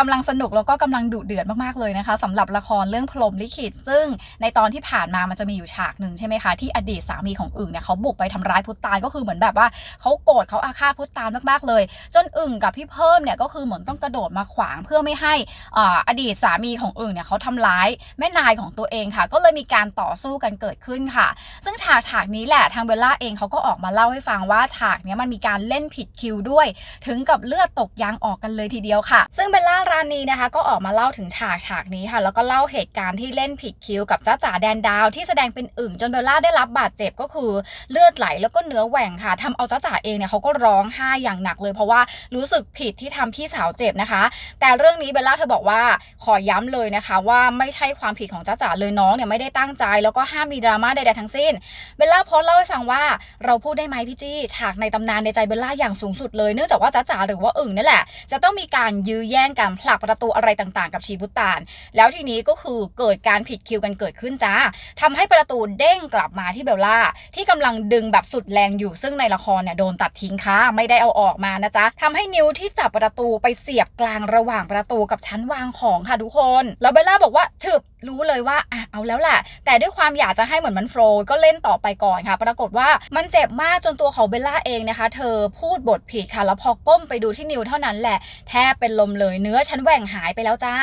กำลังสนุกแล้วก็กำลังดุเดือดมากๆเลยนะคะสำหรับละครเรื่องพรมลิขิต ซึ่งในตอนที่ผ่านมามันจะมีอยู่ฉากหนึ่งใช่ไหมคะที่อดีตสามีของอึ่งเนี่ยเขาบุกไปทำร้ายพุทธตานก็คือเหมือนแบบว่าเขาโกรธเขาอาฆาตพุทธตานมากๆเลย จนอึ่งกับพี่เพิ่มเนี่ยก็คือเหมือนต้องกระโดดมาขวางเพื่อไม่ให้ออดีตสามีของอึ่งเนี่ยเขาทำร้ายแม่นายของตัวเองค่ะ ก็เลยมีการต่อสู้กันเกิดขึ้นค่ะ ซึ่งฉากฉากนี้แหละทางเบลล่าเองเขาก็ออกมาเล่าให้ฟังว่าฉากนี้มันมีการเล่นผิดคิวด้วย ถึงกับเลือดตกยางออกกันเลยทีเดียวค่ะ ซึ่งเบลล่ารานีนะคะ ก็ออกมาเล่าถึงฉากฉากนี้ค่ะ แล้วก็เล่าเหตุการณ์ที่เล่นผิดคิวกับจ้าจ๋าแดนดาวที่แสดงเป็นอึ่งจนเบลล่าได้รับบาดเจ็บก็คือเลือดไหลแล้วก็เนื้อแหว่งค่ะทำเอาจ้าจ๋าเองเนี่ยเขาก็ร้องไห้อย่างหนักเลย เพราะว่ารู้สึกผิดที่ทำพี่สาวเจ็บนะคะ แต่เรื่องนี้เบลล่าเธอบอกว่าขอย้ำเลยนะคะ ว่าไม่ใช่ความผิดของจ้าจ๋าเลยน้องเนี่ยไม่ได้ตั้งใจ แล้วก็ห้ามมีดราม่าใดๆทั้งสิ้นเบลล่าโพสเล่าให้ฟังว่าเราพูดได้ไหมพี่จี้ฉากในตำนานในใจเบลล่าอย่างสูงสุดเลยเนื่องจากว่าจ้าจ๋าหรือว่าอึ่งนี่แหละจะต้องมีการยื้อแย่งกันผลักประตูอะไรต่างๆ กับชีบุตาน แล้วทีนี้ก็คือเกิดการผิดคิวกันเกิดขึ้นจ้าทำให้ประตูเด้งกลับมาที่เบลล่า ที่กำลังดึงแบบสุดแรงอยู่ซึ่งในละครเนี่ยโดนตัดทิ้งค่ะไม่ได้เอาออกมานะจ๊ะทำให้นิ้วที่จับประตูไปเสียบกลางระหว่างประตูกับชั้นวางของค่ะทุกคน แล้วเบลล่าบอกว่าฉึบ รู้เลยว่าอะเอาแล้วแหละแต่ด้วยความอยากจะให้เหมือนมันโฟล์ก็เล่นต่อไปก่อนค่ะ ปรากฏว่ามันเจ็บมากจนตัวของเบลล่าเองนะคะ เธอพูดบทผิดค่ะ แล้วพอก้มไปดูที่นิวเท่านั้นแหละ แทบเป็นลมเลยเนื้อฉันแหว่งหายไปแล้วจ้า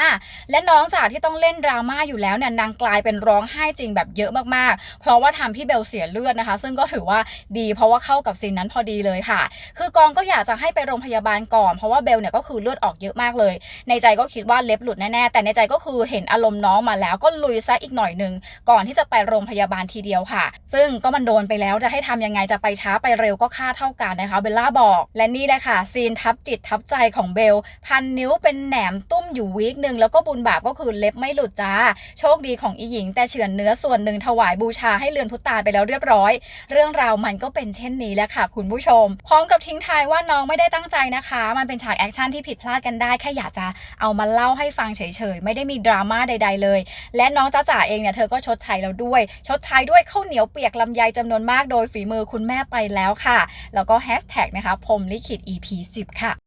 และน้องจากที่ต้องเล่นดราม่าอยู่แล้วเนี่ยนางกลายเป็นร้องไห้จริงแบบเยอะมากๆ เพราะว่าทำพี่เบลเสียเลือดนะคะ ซึ่งก็ถือว่าดีเพราะว่าเข้ากับซีนนั้นพอดีเลยค่ะ คือกองก็อยากจะให้ไปโรงพยาบาลก่อน เพราะว่าเบลเนี่ยก็คือเลือดออกเยอะมากเลย ในใจก็คิดว่าเล็บหลุดแน่ๆแต่ในใจก็คือเห็นอารมณ์น้องมาแล้วก็ลุยซะอีกหน่อยหนึ่งก่อนที่จะไปโรงพยาบาลทีเดียวค่ะ ซึ่งก็มันโดนไปแล้วจะให้ทำยังไงจะไปช้าไปเร็วก็ค่าเท่ากันนะคะเบลล่าบอก และนี่แหละค่ะซีนทับจิตทับใจของเบล พันนิ้วเป็นแหนมตุ้มอยู่วีคหนึ่งแล้วก็บุญบาปก็คือเล็บไม่หลุดจ้า โชคดีของอีหญิงแต่เฉือนเนื้อส่วนหนึ่งถวายบูชาให้เรือนพุตตาไปแล้วเรียบร้อย เรื่องราวมันก็เป็นเช่นนี้แหละค่ะคุณผู้ชม พร้อมกับทิ้งท้ายว่าน้องไม่ได้ตั้งใจนะคะ มันเป็นฉากแอคชั่นที่ผิดพลาดกันได้แค่อยากจะเอามาเล่าให้ฟังเฉยๆ ไม่ได้มีดราม่าใด ๆ เลยและน้องจ้าจ๋าเองเนี่ยเธอก็ชดใช้แล้วด้วย ชดใช้ด้วยข้าวเหนียวเปียกลำไยจำนวนมากโดยฝีมือคุณแม่ไปแล้วค่ะ แล้วก็แฮชแท็กนะคะพรมลิขิต EP 10 ค่ะ